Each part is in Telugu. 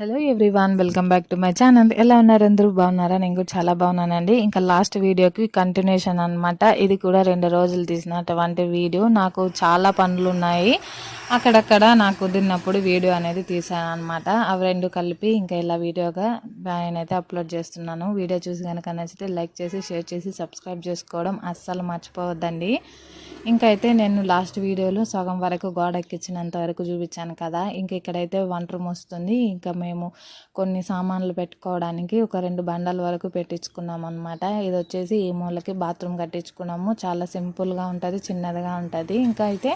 Hello everyone welcome back to my channel ఎలా ఉన్నారు అందరూ? బాగున్నారా? నేను కూడా చాలా బాగున్నానండి. ఇంకా లాస్ట్ వీడియోకి కంటిన్యూషన్ అన్నమాట. ఇది కూడా రెండు రోజులు తీసినటువంటి వీడియో నాకు చాలా పనులు ఉన్నాయి అక్కడక్కడ నాకు కుదిరినప్పుడు వీడియో అనేది తీసాను అనమాట అవి రెండు కలిపి ఇంకా ఇలా వీడియోగా నేనైతే అప్లోడ్ చేస్తున్నాను. వీడియో చూసి కనుక నచ్చితే లైక్ చేసి షేర్ చేసి సబ్స్క్రైబ్ చేసుకోవడం అస్సలు మర్చిపోవద్దండి. ఇంకా అయితే నేను లాస్ట్ వీడియోలో సగం వరకు గోడ ఎక్కించినంత వరకు చూపించాను కదా. ఇంక ఇక్కడైతే వంట రూమ్ వస్తుంది. ఇంకా మేము కొన్ని సామాన్లు పెట్టుకోవడానికి ఒక రెండు బండల వరకు పెట్టించుకున్నాం అనమాట ఇది వచ్చేసి ఈ మూలకి బాత్రూమ్ కట్టించుకున్నాము. చాలా సింపుల్గా ఉంటుంది చిన్నదిగా ఉంటుంది. ఇంకా అయితే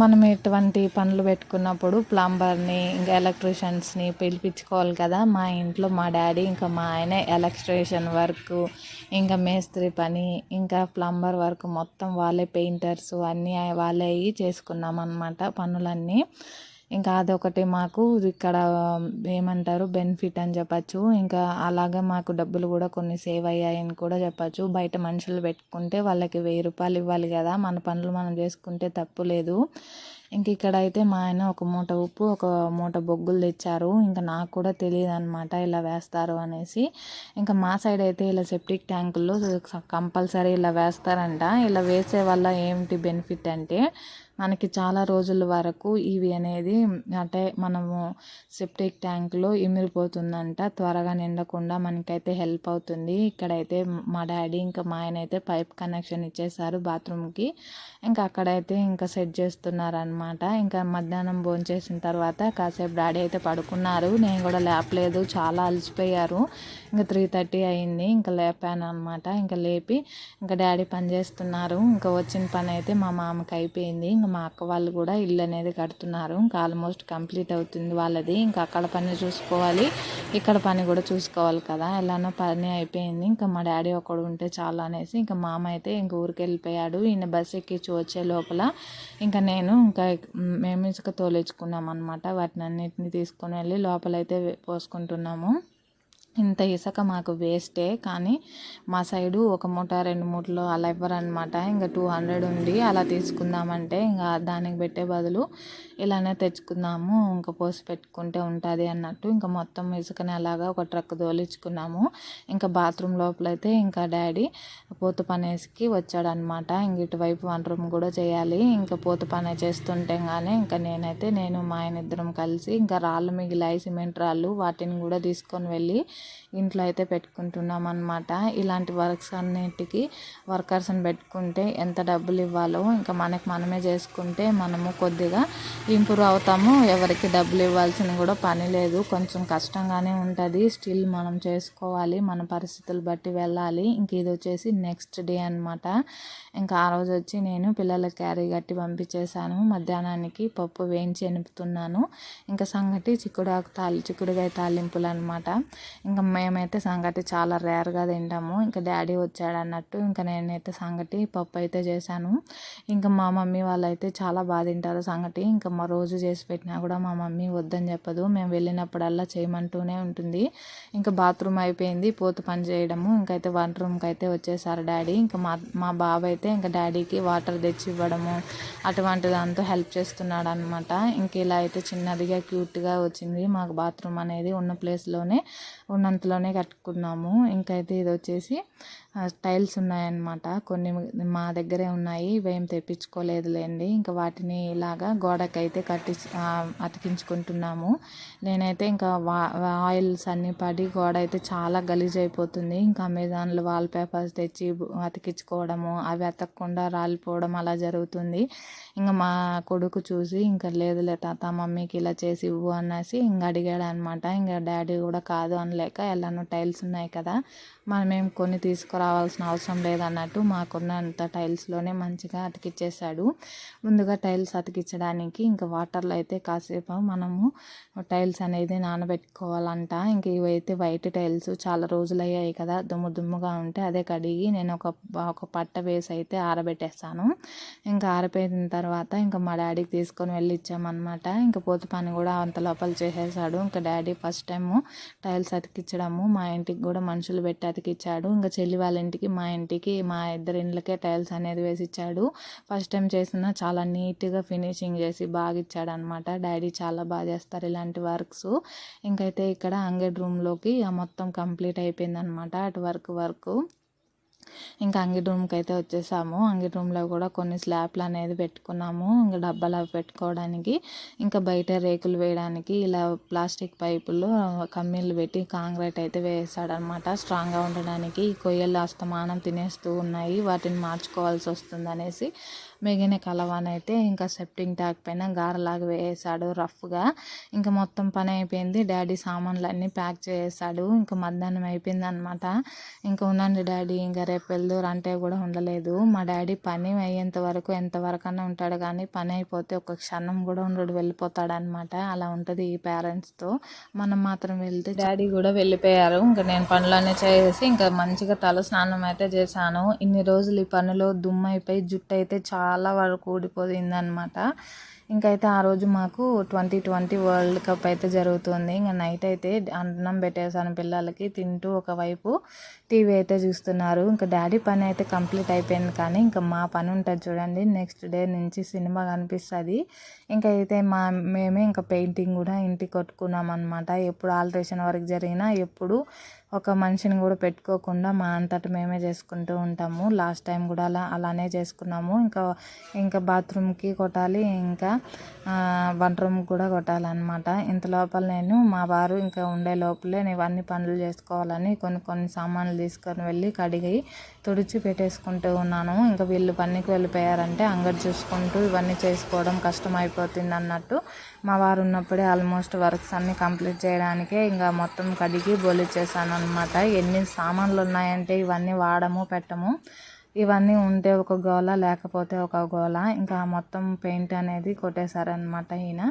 మనం ఎటువంటి పనులు పెట్టుకున్నప్పుడు ప్లంబర్ని ఇంకా ఎలక్ట్రీషియన్స్ని పిలిపించుకోవాలి కదా. మా ఇంట్లో మా డాడీ ఇంకా మా ఆయన ఎలక్ట్రీషియన్ వర్క్ ఇంకా మేస్త్రి పని ఇంకా ప్లంబర్ వర్క్ మొత్తం వాళ్ళే పెయింటర్స్ అన్నీ వాళ్ళే అయ్యి చేసుకున్నాం అనమాట పనులన్నీ. ఇంకా అదొకటి మాకు ఇక్కడ ఏమంటారు బెనిఫిట్ అని చెప్పచ్చు. ఇంకా అలాగే మాకు డబ్బులు కూడా కొన్ని సేవ్ అయ్యాయని కూడా చెప్పచ్చు. బయట మనుషులు పెట్టుకుంటే వాళ్ళకి వెయ్యి రూపాయలు ఇవ్వాలి కదా. మన పనులు మనం చేసుకుంటే తప్పు లేదు. ఇంక ఇక్కడ అయితే మా ఆయన ఒక మూట ఉప్పు ఒక మూట బొగ్గులు తెచ్చారు. ఇంకా నాకు కూడా తెలియదు అనమాట ఇలా వేస్తారు అనేసి. ఇంకా మా సైడ్ అయితే ఇలా సెప్టిక్ ట్యాంకుల్లో కంపల్సరీ ఇలా వేస్తారంట. ఇలా వేసే వల్ల ఏమిటి బెనిఫిట్ అంటే మనకి చాలా రోజుల వరకు ఇవి అనేది అంటే మనము సెప్టిక్ ట్యాంక్లో ఇమిరిపోతుందంట. త్వరగా నిండకుండా మనకైతే హెల్ప్ అవుతుంది. ఇక్కడైతే మా డాడీ ఇంకా మా ఆయన అయితే పైప్ కనెక్షన్ ఇచ్చేసారు బాత్రూమ్కి. ఇంకా అక్కడైతే ఇంకా సెట్ చేస్తున్నారనమాట ఇంకా మధ్యాహ్నం భోంచేసిన తర్వాత కాసేపు డాడీ అయితే పడుకున్నారు. నేను కూడా లేపలేదు. చాలా అలసిపోయారు. ఇంకా త్రీ థర్టీ అయింది. ఇంకా లేపాను అనమాట ఇంకా లేపి ఇంకా డాడీ పని చేస్తున్నారు. ఇంకా వచ్చిన పని అయితే మా మామకి అయిపోయింది. ఇంకా మా అక్క వాళ్ళు కూడా ఇల్లు అనేది కడుతున్నారు. ఇంకా ఆల్మోస్ట్ కంప్లీట్ అవుతుంది వాళ్ళది. ఇంకా అక్కడ పని చూసుకోవాలి. ఇక్కడ పని కూడా చూసుకోవాలి కదా. ఎలానో పని అయిపోయింది. ఇంకా మా డాడీ ఒకడు ఉంటే చాలా అనేసి ఇంకా మామ అయితే ఇంక ఊరికి వెళ్ళిపోయాడు ఈయన బస్ నుంచి వచ్చే లోపల ఇంకా నేను ఇంకా మేము ఇసుక తోలేచుకున్నాం అనమాట వాటిని అన్నిటిని తీసుకొని వెళ్ళి లోపలైతే పోసుకుంటున్నాము. ఇంత ఇసుక మాకు వేస్టే కానీ మా సైడు ఒక మూట రెండు మూటలు అలా ఇవ్వరనమాట ఇంకా టూ హండ్రెడ్ ఉంది అలా తీసుకుందామంటే ఇంకా దానికి పెట్టే బదులు ఇలానే తెచ్చుకుందాము ఇంకా పోసి పెట్టుకుంటే ఉంటుంది అన్నట్టు. ఇంకా మొత్తం ఇసుకని అలాగా ఒక ట్రక్ తోలించుకున్నాము ఇంకా బాత్రూమ్ లోపలైతే ఇంకా డాడీ పూత పనేసికి వచ్చాడనమాట ఇంక ఇటువైపు వన్ రూమ్ కూడా చేయాలి. ఇంకా పూత పని చేస్తుంటే కానీ ఇంకా నేనైతే నేను మా ఆయన ఇద్దరం కలిసి ఇంకా రాళ్ళు మిగిలాయి సిమెంట్ రాళ్ళు వాటిని కూడా తీసుకొని వెళ్ళి ఇంట్లో అయితే పెట్టుకుంటున్నాం అనమాట ఇలాంటి వర్క్స్ అన్నిటికీ వర్కర్స్ని పెట్టుకుంటే ఎంత డబ్బులు ఇవ్వాలో ఇంకా మనకి మనమే చేసుకుంటే మనము కొద్దిగా ఇంప్రూవ్ అవుతాము. ఎవరికి డబ్బులు ఇవ్వాల్సిన కూడా పని లేదు. కొంచెం కష్టంగానే ఉంటుంది. స్టిల్ మనం చేసుకోవాలి. మన పరిస్థితులు బట్టి వెళ్ళాలి. ఇంక ఇది వచ్చేసి నెక్స్ట్ డే అనమాట ఇంకా ఆ రోజు వచ్చి నేను పిల్లల క్యారీ కట్టి పంపించేశాను. మధ్యాహ్నానికి పప్పు వేయించి ఎనుపుతున్నాను. ఇంకా సంగటి చిక్కుడాకు తాలి చిక్కుడుకాయ తాలింపులు అనమాట ఇంకా మేమైతే సంగటి చాలా రేర్గా తింటాము. ఇంకా డాడీ వచ్చాడు అన్నట్టు ఇంకా నేనైతే సంగటి పప్పు అయితే చేశాను. ఇంకా మా మమ్మీ వాళ్ళైతే చాలా బాగా తింటారు సంగటి. ఇంకా మా రోజు చేసి పెట్టినా కూడా మా మమ్మీ వద్దని చెప్పదు. మేము వెళ్ళినప్పుడల్లా చేయమంటూనే ఉంటుంది. ఇంకా బాత్రూమ్ అయిపోయింది. పోతు పని చేయడము. ఇంకైతే వంట రూమ్కి అయితే వచ్చేసారు డాడీ. ఇంకా మా మా బాబు అయితే ఇంకా డాడీకి వాటర్ తెచ్చి ఇవ్వడము. అటువంటి దాంతో హెల్ప్ చేస్తున్నాడు అనమాట ఇంక ఇలా అయితే చిన్నదిగా క్యూట్గా వచ్చింది మాకు బాత్రూమ్ అనేది ఉన్న ప్లేస్లోనే ఉన్నంతలోనే కట్టుకున్నాము. ఇంకైతే ఇది వచ్చేసి టైల్స్ ఉన్నాయన్నమాట. కొన్ని మా దగ్గరే ఉన్నాయి. ఇవేం తెప్పించుకోలేదులేండి. ఇంకా వాటిని ఇలాగా గోడకైతే కట్టి అతికించుకుంటున్నాము. నేనైతే ఇంకా ఆయిల్స్ అన్నీ పడి గోడ అయితే చాలా గలీజ్ అయిపోతుంది ఇంకా అమెజాన్లో వాల్ పేపర్స్ తెచ్చి అతికించుకోవడము అవి అతకకుండా రాలిపోవడం అలా జరుగుతుంది. ఇంకా మా కొడుకు చూసి ఇంకా లేదులే తాత మమ్మీకి ఇలా చేసి ఇవ్వు అనేసి ఇంకా అడిగాడు అనమాట ఇంకా డాడీ కూడా కాదు లేక ఎలానో టైల్స్ ఉన్నాయి కదా మనమేం కొన్ని తీసుకురావాల్సిన అవసరం లేదన్నట్టు మాకున్నంత టైల్స్లోనే మంచిగా అతికిచ్చేసాడు ముందుగా టైల్స్ అతికించడానికి ఇంకా వాటర్లో అయితే కాసేపు మనము టైల్స్ అనేది నానబెట్టుకోవాలంట. ఇంక ఇవైతే వైట్ టైల్స్ చాలా రోజులు అయ్యాయి కదా దుమ్ము దుమ్ముగా ఉంటే అదే కడిగి నేను ఒక ఒక పట్ట వేసి అయితే ఆరబెట్టేస్తాను ఇంకా ఆరిపోయిన తర్వాత ఇంకా మా డాడీకి తీసుకొని వెళ్ళి ఇచ్చామన్నమాట ఇంకా పోతు పని కూడా అంత లోపల చేసేసాడు ఇంకా డాడీ ఫస్ట్ టైము టైల్స్ అతికి అతికించడము. మా ఇంటికి కూడా మనుషులు పెట్టి అతికిచ్చాడు. ఇంకా చెల్లి వాళ్ళ ఇంటికి మా ఇంటికి మా ఇద్దరి ఇండ్లకే టైల్స్ అనేది వేసి ఇచ్చాడు. ఫస్ట్ టైం చేసిన చాలా నీట్గా ఫినిషింగ్ చేసి బాగా ఇచ్చాడు అనమాట డాడీ చాలా బాగా చేస్తారు ఇలాంటి వర్క్స్. ఇంకైతే ఇక్కడ అంగడి రూమ్లోకి మొత్తం కంప్లీట్ అయిపోయింది అనమాట అటు వర్క్ వర్క్. ఇంకా అంగిడి రూమ్కి అయితే వచ్చేసాము. అంగిడి రూమ్లో కూడా కొన్ని స్లాబ్లు అనేది పెట్టుకున్నాము. ఇంకా డబ్బాలు అవి పెట్టుకోవడానికి ఇంకా బయట రేకులు వేయడానికి ఇలా ప్లాస్టిక్ పైపులు కమ్మీలు పెట్టి కాంక్రీట్ అయితే వేసాడనమాట. స్ట్రాంగ్గా ఉండడానికి ఈ కొయ్యలు అస్తమానం తినేస్తూ ఉన్నాయి. వాటిని మార్చుకోవాల్సి వస్తుంది అనేసి మిగిలిన కలవానైతే ఇంకా సెప్టింగ్ ట్యాక్ పైన గారలాగా వేసాడు రఫ్గా. ఇంకా మొత్తం పని అయిపోయింది. డాడీ సామాన్లు అన్నీ ప్యాక్ చేసాడు ఇంకా మధ్యాహ్నం అయిపోయింది అనమాట ఇంకా ఉండండి డాడీ ఇంకా రేపు వెళ్దూరు అంటే కూడా ఉండలేదు. మా డాడీ పని అయ్యేంత వరకు ఎంతవరకు అన్నా ఉంటాడు కానీ పని అయిపోతే ఒక క్షణం కూడా ఉండడు వెళ్ళిపోతాడనమాట అలా ఉంటుంది ఈ పేరెంట్స్తో. మనం మాత్రం వెళ్తే డాడీ కూడా వెళ్ళిపోయారు. ఇంకా నేను పనులన్నీ చేసి ఇంకా మంచిగా తల స్నానం అయితే చేశాను. ఇన్ని రోజులు ఈ పనిలో దుమ్ము అయిపోయి జుట్టు అయితే చాలా చాలా వరకు ఊడిపోయింది అనమాట ఇంకైతే ఆ రోజు మాకు ట్వంటీ ట్వంటీ వరల్డ్ కప్ అయితే జరుగుతుంది. ఇంకా నైట్ అయితే అన్నం పెట్టేసాను పిల్లలకి తింటూ ఒకవైపు టీవీ అయితే చూస్తున్నారు. ఇంకా డాడీ పని అయితే కంప్లీట్ అయిపోయింది కానీ ఇంకా మా పని ఉంటుంది చూడండి నెక్స్ట్ డే నుంచి సినిమా కనిపిస్తుంది. ఇంకా అయితే మా మేమే ఇంకా పెయింటింగ్ కూడా ఇంటికి కొట్టుకున్నాం అనమాట ఎప్పుడు ఆల్ట్రేషన్ వర్క్ జరిగినా ఎప్పుడు ఒక మనిషిని కూడా పెట్టుకోకుండా మా అంతట మేమే చేసుకుంటూ ఉంటాము. లాస్ట్ టైం కూడా అలా అలానే చేసుకున్నాము. ఇంకా ఇంకా బాత్రూమ్కి కొట్టాలి ఇంకా వంట రూమ్కి కూడా కొట్టాలన్నమాట. ఇంత లోపల నేను మా వారు ఇంకా ఉండే లోపలే నేను ఇవన్నీ పనులు చేసుకోవాలని కొన్ని కొన్ని సామాన్లు తీసుకొని వెళ్ళి కడిగి తుడిచి పెట్టేసుకుంటూ ఉన్నాను. ఇంకా వీళ్ళు పనికి వెళ్ళిపోయారంటే అంగడి చూసుకుంటూ ఇవన్నీ చేసుకోవడం కష్టం అయిపోతుంది అన్నట్టు మా వారు ఉన్నప్పుడే ఆల్మోస్ట్ వర్క్స్ అన్నీ కంప్లీట్ చేయడానికే ఇంకా మొత్తం కడిగి బొలిచ్చేసాను అనమాట ఎన్ని సామాన్లు ఉన్నాయంటే ఇవన్నీ వాడము పెట్టము. ఇవన్నీ ఉంటే ఒక గోల లేకపోతే ఒక గోల. ఇంకా మొత్తం పెయింట్ అనేది కొట్టేశారనమాట ఈయన.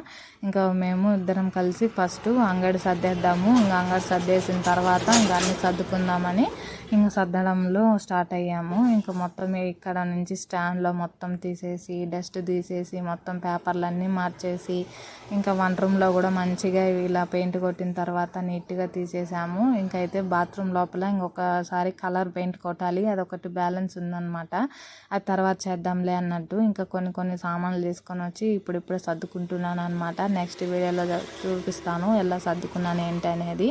ఇంకా మేము ఇద్దరం కలిసి ఫస్ట్ అంగడి సర్దేద్దాము. ఇంకా అంగడి సర్దేసిన తర్వాత ఇంకా అన్ని సర్దుకుందామని ఇంకా సర్దడంలో స్టార్ట్ అయ్యాము. ఇంకా మొత్తం ఇక్కడ నుంచి స్టాండ్లో మొత్తం తీసేసి డస్ట్ తీసేసి మొత్తం పేపర్లన్నీ మార్చేసి ఇంకా వన్ రూమ్లో కూడా మంచిగా ఇలా పెయింట్ కొట్టిన తర్వాత నీట్గా తీసేసాము. ఇంకైతే బాత్రూమ్ లోపల ఇంకొకసారి కలర్ పెయింట్ కొట్టాలి. అదొకటి బ్యాలెన్స్ ఉంది. ఉందన్నమాట అది తర్వాత చేద్దాంలే అన్నట్టు ఇంకా కొన్ని కొన్ని సామాన్లు తీసుకొని వచ్చి ఇప్పుడిప్పుడు సర్దుకుంటున్నాను అనమాట నెక్స్ట్ వీడియోలో చూపిస్తాను ఎలా సర్దుకున్నాను ఏంటి అనేది.